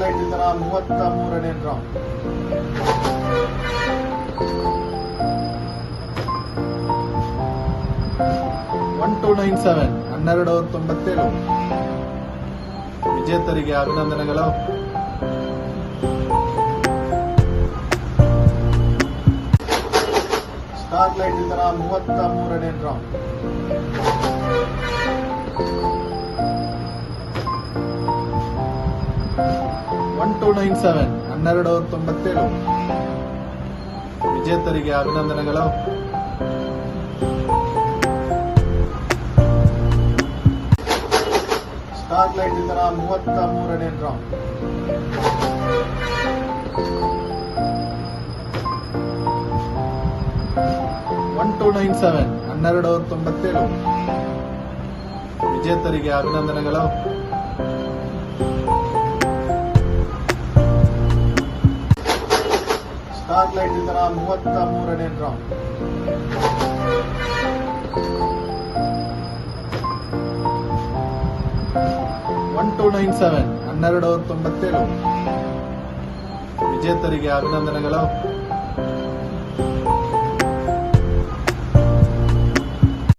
Light ಇದರ ಮೂವತ್ತ ಮೂರನೇ draw one two nine seven ಹನ್ನೆರಡು, ತೊಂಬತ್ತೇಳು. ವಿಜೇತರಿಗೆ ಅಭಿನಂದನೆಗಳು. ಲೈಟ್ ಇದರ ಮೂವತ್ತ ಮೂರನೇ draw one two nine seven ಹನ್ನೆರಡು ತೊಂಬತ್ತೇಳು. ವಿಜೇತರಿಗೆ ಅಭಿನಂದನೆಗಳು. ಸ್ಟಾರ್ ಲೈಟ್ ಇದರ ಮೂವತ್ತ ಮೂರನೇ draw one two nine seven ಹನ್ನೆರಡು ತೊಂಬತ್ತೇಳು. ವಿಜೇತರಿಗೆ ಅಭಿನಂದನೆಗಳು. ಲೈಟ್ ಇದರ ಮೂವತ್ತ ಮೂರನೇ draw one two nine seven ಹನ್ನೆರಡು ತೊಂಬತ್ತೇಳು. ವಿಜೇತರಿಗೆ ಅಭಿನಂದನೆಗಳು.